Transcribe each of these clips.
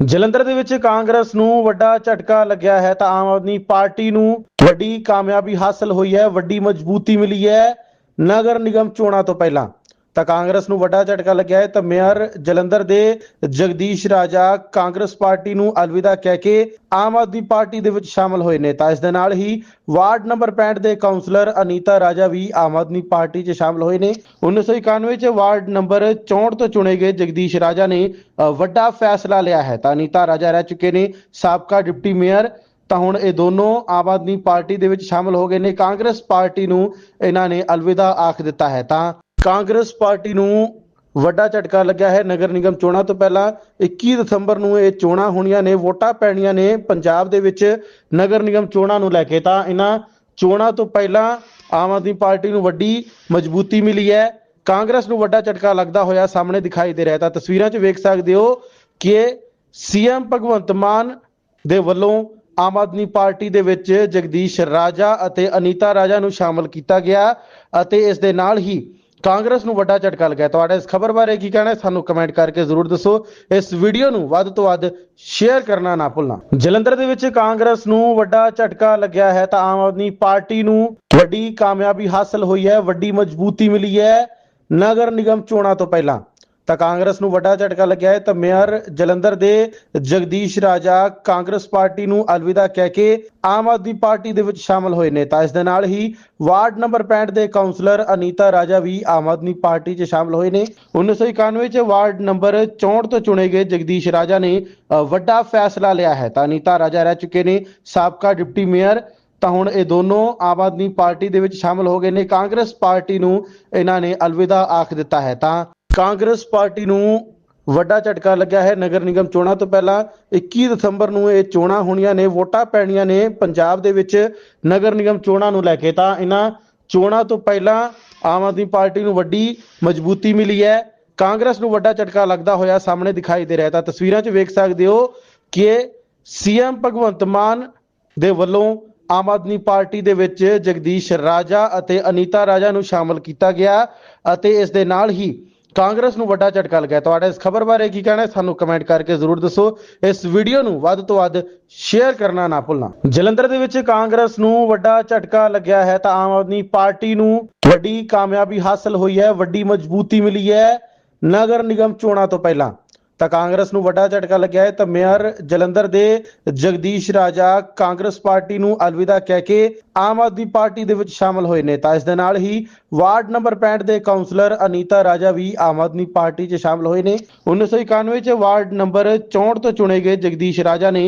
ਜਲੰਧਰ ਦੇ ਵਿੱਚ ਕਾਂਗਰਸ ਨੂੰ ਵੱਡਾ ਝਟਕਾ ਲੱਗਿਆ ਹੈ ਤਾਂ ਆਮ ਆਦਮੀ ਪਾਰਟੀ ਨੂੰ ਵੱਡੀ ਕਾਮਯਾਬੀ ਹਾਸਲ ਹੋਈ ਹੈ, ਵੱਡੀ ਮਜ਼ਬੂਤੀ ਮਿਲੀ ਹੈ ਨਗਰ ਨਿਗਮ ਚੋਣਾਂ ਤੋਂ ਪਹਿਲਾਂ। ਤਾਂ ਕਾਂਗਰਸ ਨੂੰ ਵੱਡਾ ਝਟਕਾ ਲੱਗਿਆ ਹੈ। ਤਾਂ ਮੇਅਰ ਜਲੰਧਰ ਦੇ ਜਗਦੀਸ਼ ਰਾਜਾ ਕਾਂਗਰਸ ਪਾਰਟੀ ਨੂੰ ਅਲਵਿਦਾ ਕਹਿ ਕੇ ਆਮ ਆਦਮੀ ਪਾਰਟੀ ਦੇ ਵਿੱਚ ਸ਼ਾਮਲ ਹੋਏ ਨੇ। ਤਾਂ ਇਸ ਦੇ ਨਾਲ ਹੀ ਵਾਰਡ ਨੰਬਰ 65 ਦੇ ਕਾਉਂਸਲਰ ਅਨੀਤਾ ਰਾਜਾ ਵੀ ਆਮ ਆਦਮੀ ਪਾਰਟੀ 'ਚ ਸ਼ਾਮਲ ਹੋਏ ਨੇ। 1991 'ਚ ਵਾਰਡ ਨੰਬਰ 64 ਤੋਂ ਚੁਣੇ ਗਏ ਜਗਦੀਸ਼ ਰਾਜਾ ਨੇ ਵੱਡਾ ਫੈਸਲਾ ਲਿਆ ਹੈ। ਤਾਂ ਅਨੀਤਾ ਰਾਜਾ ਰਹਿ ਚੁੱਕੇ ਨੇ। ਸਾਬਕਾ ਡਿਪਟੀ ਮੇਅਰ ਤਾਂ ਹੁਣ ਇਹ ਦੋਨੋਂ ਆਮ ਆਦਮੀ ਪਾਰਟੀ ਦੇ ਵਿੱਚ ਸ਼ਾਮਲ ਹੋ ਗਏ ਨੇ। ਕਾਂਗਰਸ ਪਾਰਟੀ ਨੂੰ ਇਹਨਾਂ ਨੇ ਅਲਵਿਦਾ ਆਖ ਦਿੱਤਾ ਹੈ। ਤਾਂ ਕਾਂਗਰਸ ਪਾਰਟੀ ਨੂੰ ਵੱਡਾ ਝਟਕਾ ਲੱਗਿਆ ਹੈ ਨਗਰ ਨਿਗਮ ਚੋਣਾਂ ਤੋਂ ਪਹਿਲਾਂ 21 ਦਸੰਬਰ ਨੂੰ ਇਹ ਚੋਣਾਂ ਹੋਣੀਆਂ ਨੇ, ਵੋਟਾਂ ਪੈਣੀਆਂ ਨੇ ਪੰਜਾਬ ਦੇ ਵਿੱਚ ਨਗਰ ਨਿਗਮ ਚੋਣਾਂ ਨੂੰ ਲੈ ਕੇ। ਤਾਂ ਇਹਨਾਂ ਚੋਣਾਂ ਤੋਂ ਪਹਿਲਾਂ ਆਮ ਆਦਮੀ ਪਾਰਟੀ ਨੂੰ ਵੱਡੀ ਮਜ਼ਬੂਤੀ ਮਿਲੀ ਹੈ। ਕਾਂਗਰਸ ਨੂੰ ਵੱਡਾ ਝਟਕਾ ਲੱਗਦਾ ਹੋਇਆ ਸਾਹਮਣੇ ਦਿਖਾਈ ਦੇ ਰਿਹਾ ਤਾਂ ਤਸਵੀਰਾਂ 'ਚ ਵੇਖ ਸਕਦੇ ਹੋ ਕਿ ਸੀਐਮ ਭਗਵੰਤ ਮਾਨ ਦੇ ਵੱਲੋਂ ਆਮ ਆਦਮੀ ਪਾਰਟੀ ਦੇ ਵਿੱਚ ਜਗਦੀਸ਼ ਰਾਜਾ ਅਤੇ ਅਨੀਤਾ ਰਾਜਾ ਨੂੰ ਸ਼ਾਮਲ ਕੀਤਾ ਗਿਆ ਅਤੇ ਇਸ ਦੇ ਨਾਲ ਹੀ ਕਾਂਗਰਸ ਨੂੰ ਵੱਡਾ ਝਟਕਾ ਲੱਗਾ ਤੁਹਾਡਾ ਇਸ ਖਬਰ ਬਾਰੇ ਕੀ ਕਹਿਣਾ ਹੈ, ਸਾਨੂੰ ਕਮੈਂਟ ਕਰਕੇ ਜ਼ਰੂਰ ਦੱਸੋ। ਇਸ ਵੀਡੀਓ ਨੂੰ ਵੱਧ ਤੋਂ ਵੱਧ ਸ਼ੇਅਰ ਕਰਨਾ ਨਾ ਭੁੱਲਣਾ। ਜਲੰਧਰ ਦੇ ਵਿੱਚ ਕਾਂਗਰਸ ਨੂੰ ਵੱਡਾ ਝਟਕਾ ਲੱਗਿਆ ਹੈ ਤਾਂ ਆਮ ਆਦਮੀ ਪਾਰਟੀ ਨੂੰ ਵੱਡੀ ਕਾਮਯਾਬੀ ਹਾਸਲ ਹੋਈ ਹੈ, ਵੱਡੀ ਮਜ਼ਬੂਤੀ ਮਿਲੀ ਹੈ। ਨਗਰ ਨਿਗਮ ਚੋਣਾਂ ਤੋਂ ਪਹਿਲਾਂ ਤਾਂ ਕਾਂਗਰਸ ਨੂੰ ਵੱਡਾ ਝਟਕਾ ਲੱਗਿਆ ਹੈ ਤਾਂ ਮੇਅਰ ਜਲੰਧਰ ਦੇ ਜਗਦੀਸ਼ ਰਾਜਾ ਕਾਂਗਰਸ ਪਾਰਟੀ ਨੂੰ ਅਲਵਿਦਾ ਕਹਿ ਕੇ ਆਮ ਆਦਮੀ ਪਾਰਟੀ ਦੇ ਵਿੱਚ ਸ਼ਾਮਲ ਹੋਏ ਨੇ। ਤਾਂ ਇਸ ਦੇ ਨਾਲ ਹੀ ਵਾਰਡ ਨੰਬਰ 65 ਦੇ ਕਾਉਂਸਲਰ ਅਨੀਤਾ ਰਾਜਾ ਵੀ ਆਮ ਆਦਮੀ ਪਾਰਟੀ 'ਚ ਸ਼ਾਮਲ ਹੋਏ ਨੇ। 1991 'ਚ ਵਾਰਡ ਨੰਬਰ 64 ਤੋਂ ਚੁਣੇ ਗਏ ਜਗਦੀਸ਼ ਰਾਜਾ ਨੇ ਵੱਡਾ ਫੈਸਲਾ ਲਿਆ ਹੈ। ਤਾਂ ਅਨੀਤਾ ਰਾਜਾ ਰਹਿ ਚੁੱਕੇ ਨੇ, ਸਾਬਕਾ ਡਿਪਟੀ ਮੇਅਰ। ਤਾਂ ਹੁਣ ਇਹ ਦੋਨੋਂ ਆਮ ਆਦਮੀ ਪਾਰਟੀ ਦੇ ਵਿੱਚ ਸ਼ਾਮਲ ਹੋ ਗਏ ਨੇ। ਕਾਂਗਰਸ ਪਾਰਟੀ ਨੂੰ ਇਹਨਾਂ ਨੇ ਅਲਵਿਦਾ ਆਖ ਦਿੱਤਾ ਹੈ। ਤਾਂ ਕਾਂਗਰਸ ਪਾਰਟੀ ਨੂੰ ਵੱਡਾ ਝਟਕਾ ਲੱਗਿਆ ਹੈ ਨਗਰ ਨਿਗਮ ਚੋਣਾਂ ਤੋਂ ਪਹਿਲਾਂ। 21 ਦਸੰਬਰ ਨੂੰ ਇਹ ਚੋਣਾਂ ਹੋਣੀਆਂ ਨੇ, ਵੋਟਾਂ ਪੈਣੀਆਂ ਨੇ ਪੰਜਾਬ ਦੇ ਵਿੱਚ ਨਗਰ ਨਿਗਮ ਚੋਣਾਂ ਨੂੰ ਲੈ ਕੇ। ਤਾਂ ਇਹਨਾਂ ਚੋਣਾਂ ਤੋਂ ਪਹਿਲਾਂ ਆਮ ਆਦਮੀ ਪਾਰਟੀ ਨੂੰ ਵੱਡੀ ਮਜ਼ਬੂਤੀ ਮਿਲੀ ਹੈ। ਕਾਂਗਰਸ ਨੂੰ ਵੱਡਾ ਝਟਕਾ ਲੱਗਦਾ ਹੋਇਆ ਸਾਹਮਣੇ ਦਿਖਾਈ ਦੇ ਰਿਹਾ ਤਾਂ ਤਸਵੀਰਾਂ 'ਚ ਵੇਖ ਸਕਦੇ ਹੋ ਕਿ ਸੀਐਮ ਭਗਵੰਤ ਮਾਨ ਦੇ ਵੱਲੋਂ ਆਮ ਆਦਮੀ ਪਾਰਟੀ ਦੇ ਵਿੱਚ ਜਗਦੀਸ਼ ਰਾਜਾ ਅਤੇ ਅਨੀਤਾ ਰਾਜਾ ਨੂੰ ਸ਼ਾਮਲ ਕੀਤਾ ਗਿਆ ਅਤੇ ਇਸ ਦੇ ਨਾਲ ਹੀ ਕਾਂਗਰਸ ਨੂੰ ਵੱਡਾ ਝਟਕਾ ਲੱਗਾ ਤੁਹਾਡਾ ਇਸ ਖਬਰ ਬਾਰੇ ਕੀ ਕਹਿਣਾ ਹੈ, ਸਾਨੂੰ ਕਮੈਂਟ ਕਰਕੇ ਜ਼ਰੂਰ ਦੱਸੋ। ਇਸ ਵੀਡੀਓ ਨੂੰ ਵੱਧ ਤੋਂ ਵੱਧ ਸ਼ੇਅਰ ਕਰਨਾ ਨਾ ਭੁੱਲਣਾ। ਜਲੰਧਰ ਦੇ ਵਿੱਚ ਕਾਂਗਰਸ ਨੂੰ ਵੱਡਾ ਝਟਕਾ ਲੱਗਿਆ ਹੈ ਤਾਂ ਆਮ ਆਦਮੀ ਪਾਰਟੀ ਨੂੰ ਵੱਡੀ ਕਾਮਯਾਬੀ ਹਾਸਲ ਹੋਈ ਹੈ, ਵੱਡੀ ਮਜ਼ਬੂਤੀ ਮਿਲੀ ਹੈ ਨਗਰ ਨਿਗਮ ਚੋਣਾਂ ਤੋਂ ਪਹਿਲਾਂ। ਤਾਂ ਕਾਂਗਰਸ ਨੂੰ ਵੱਡਾ ਝਟਕਾ ਲੱਗਿਆ ਹੈ ਤਾਂ ਮੇਅਰ ਜਲੰਧਰ ਦੇ ਜਗਦੀਸ਼ ਰਾਜਾ ਕਾਂਗਰਸ ਪਾਰਟੀ ਨੂੰ ਅਲਵਿਦਾ ਕਹਿ ਕੇ ਆਮ ਆਦਮੀ ਪਾਰਟੀ ਦੇ ਵਿੱਚ ਸ਼ਾਮਲ ਹੋਏ ਨੇ। ਤਾਂ ਇਸ ਦੇ ਨਾਲ ਹੀ ਵਾਰਡ ਨੰਬਰ 65 ਦੇ ਕਾਉਂਸਲਰ ਅਨੀਤਾ ਰਾਜਾ ਵੀ ਆਮ ਆਦਮੀ ਪਾਰਟੀ 'ਚ ਸ਼ਾਮਲ ਹੋਏ ਨੇ। 1991 'ਚ ਵਾਰਡ ਨੰਬਰ 64 ਤੋਂ ਚੁਣੇ ਗਏ ਜਗਦੀਸ਼ ਰਾਜਾ ਨੇ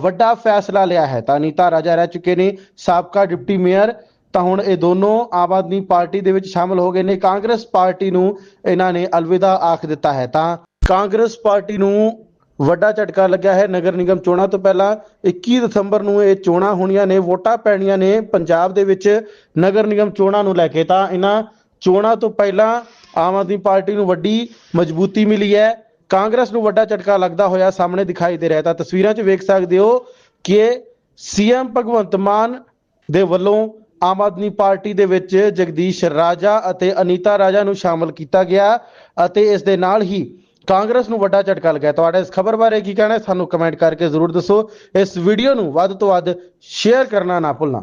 ਵੱਡਾ ਫੈਸਲਾ ਲਿਆ ਹੈ। ਤਾਂ ਅਨੀਤਾ ਰਾਜਾ ਰਹਿ ਚੁੱਕੇ ਨੇ, ਸਾਬਕਾ ਡਿਪਟੀ ਮੇਅਰ। ਤਾਂ ਹੁਣ ਇਹ ਦੋਨੋਂ ਆਮ ਆਦਮੀ ਪਾਰਟੀ ਦੇ ਵਿੱਚ ਸ਼ਾਮਲ ਹੋ ਗਏ ਨੇ। ਕਾਂਗਰਸ ਪਾਰਟੀ ਨੂੰ ਇਹਨਾਂ ਨੇ ਅਲਵਿਦਾ ਆਖ ਦਿੱਤਾ ਹੈ। ਤਾਂ ਕਾਂਗਰਸ ਪਾਰਟੀ ਨੂੰ ਵੱਡਾ ਝਟਕਾ ਲੱਗਿਆ ਹੈ ਨਗਰ ਨਿਗਮ ਚੋਣਾਂ ਤੋਂ ਪਹਿਲਾਂ। 21 ਦਸੰਬਰ ਨੂੰ ਇਹ ਚੋਣਾਂ ਹੋਣੀਆਂ ਨੇ, ਵੋਟਾਂ ਪੈਣੀਆਂ ਨੇ ਪੰਜਾਬ ਦੇ ਵਿੱਚ ਨਗਰ ਨਿਗਮ ਚੋਣਾਂ ਨੂੰ ਲੈ ਕੇ। ਤਾਂ ਇਹਨਾਂ ਚੋਣਾਂ ਤੋਂ ਪਹਿਲਾਂ ਆਮ ਆਦਮੀ ਪਾਰਟੀ ਨੂੰ ਵੱਡੀ ਮਜ਼ਬੂਤੀ ਮਿਲੀ ਹੈ। ਕਾਂਗਰਸ ਨੂੰ ਵੱਡਾ ਝਟਕਾ ਲੱਗਦਾ ਹੋਇਆ ਸਾਹਮਣੇ ਦਿਖਾਈ ਦੇ ਰਿਹਾ ਤਾਂ ਤਸਵੀਰਾਂ 'ਚ ਵੇਖ ਸਕਦੇ ਹੋ ਕਿ ਸੀਐਮ ਭਗਵੰਤ ਮਾਨ ਦੇ ਵੱਲੋਂ ਆਮ ਆਦਮੀ ਪਾਰਟੀ ਦੇ ਵਿੱਚ ਜਗਦੀਸ਼ ਰਾਜਾ ਅਤੇ ਅਨੀਤਾ ਰਾਜਾ ਨੂੰ ਸ਼ਾਮਲ ਕੀਤਾ ਗਿਆ ਅਤੇ ਇਸ ਦੇ ਨਾਲ ਹੀ ਕਾਂਗਰਸ ਨੂੰ ਵੱਡਾ ਝਟਕਾ ਲੱਗਾ ਤੁਹਾਡਾ ਇਸ ਖਬਰ ਬਾਰੇ ਕੀ ਕਹਿਣਾ ਹੈ? ਸਾਨੂੰ ਕਮੈਂਟ ਕਰਕੇ ਜ਼ਰੂਰ ਦੱਸੋ। ਇਸ ਵੀਡੀਓ ਨੂੰ ਵੱਧ ਤੋਂ ਵੱਧ ਸ਼ੇਅਰ ਕਰਨਾ ਨਾ ਭੁੱਲਣਾ।